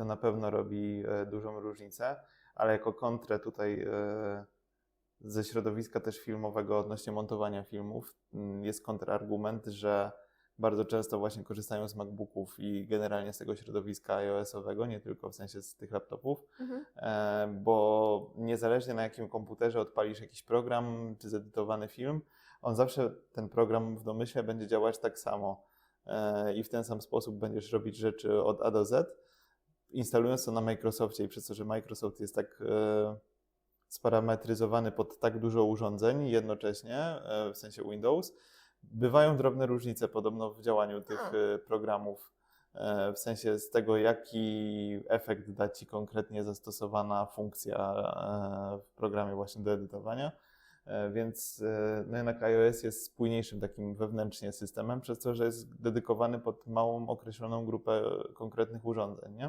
to na pewno robi e, dużą różnicę, ale jako kontrę tutaj e, ze środowiska też filmowego odnośnie montowania filmów mm, jest kontrargument, że bardzo często właśnie korzystają z MacBooków i generalnie z tego środowiska iOS-owego, nie tylko w sensie z tych laptopów, Mhm. e, bo niezależnie na jakim komputerze odpalisz jakiś program czy zedytowany film, on zawsze ten program w domyśle będzie działać tak samo i w ten sam sposób będziesz robić rzeczy od A do Z, instalując to na Microsoftie i przez to, że Microsoft jest tak e, sparametryzowany pod tak dużo urządzeń jednocześnie, e, w sensie Windows, bywają drobne różnice podobno w działaniu tych A. e, programów, w sensie z tego, jaki efekt da Ci konkretnie zastosowana funkcja w programie właśnie do edytowania. Więc no jednak iOS jest spójniejszym takim wewnętrznie systemem, przez to, że jest dedykowany pod małą określoną grupę konkretnych urządzeń. Nie?